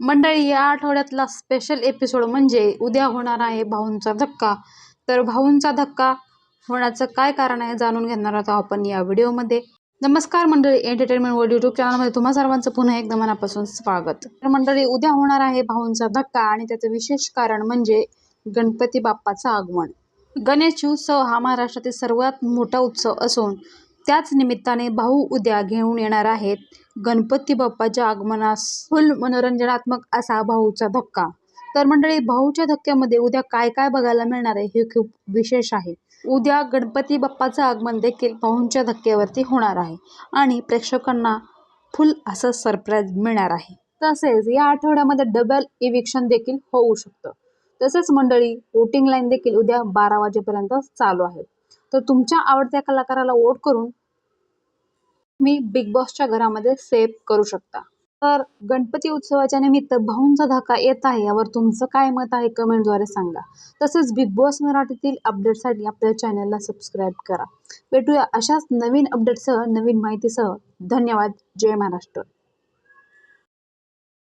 मंडळी या आठवड्यातला स्पेशल एपिसोड म्हणजे उद्या होणार आहे भाऊंचा धक्का. तर भाऊंचा धक्का होण्याचं काय कारण आहे जाणून घेणार आहोत आपण या व्हिडिओमध्ये. नमस्कार मंडळी एंटरटेनमेंट वर्ल्ड युट्यूब चॅनलमध्ये तुम्हा सर्वांचं पुन्हा एकदा मनापासून स्वागत. तर मंडळी उद्या होणार आहे भाऊंचा धक्का आणि त्याचं विशेष कारण म्हणजे गणपती बाप्पाचं आगमन. गणेश उत्सव हा महाराष्ट्रातील सर्वात मोठा उत्सव असून त्याच निमित्ताने भाऊ उद्या घेऊन येणार आहेत. गणपती बाप्पाच्या आगमनास फुल मनोरंजनात्मक असा भाऊचा धक्का. तर मंडळी भाऊच्या धक्क्यामध्ये उद्या काय काय बघायला मिळणार आहे हे खूप विशेष आहे. उद्या गणपती बाप्पाचं आगमन देखील भाऊंच्या धक्क्यावरती होणार आहे आणि प्रेक्षकांना फुल असं सरप्राईज मिळणार आहे. तसेच या आठवड्यामध्ये डबल इविक्शन देखील होऊ शकतं. तसेच मंडळी वोटिंग लाईन देखील उद्या बारा वाजेपर्यंत चालू आहे. तर तुमच्या आवडत्या कलाकाराला वोट करून मी बिग बॉसच्या घरामध्ये सेव्ह करू शकता. तर गणपती उत्सवाच्या निमित्त भाऊंचा धक्का येत आहे यावर तुमचं काय मत आहे कमेंटद्वारे सांगा. तसेच बिग बॉस मराठीतील अपडेटसाठी आपल्या चॅनलला सबस्क्राईब करा. भेटूया अशाच नवीन अपडेटसह नवीन माहितीसह. धन्यवाद. जय महाराष्ट्र.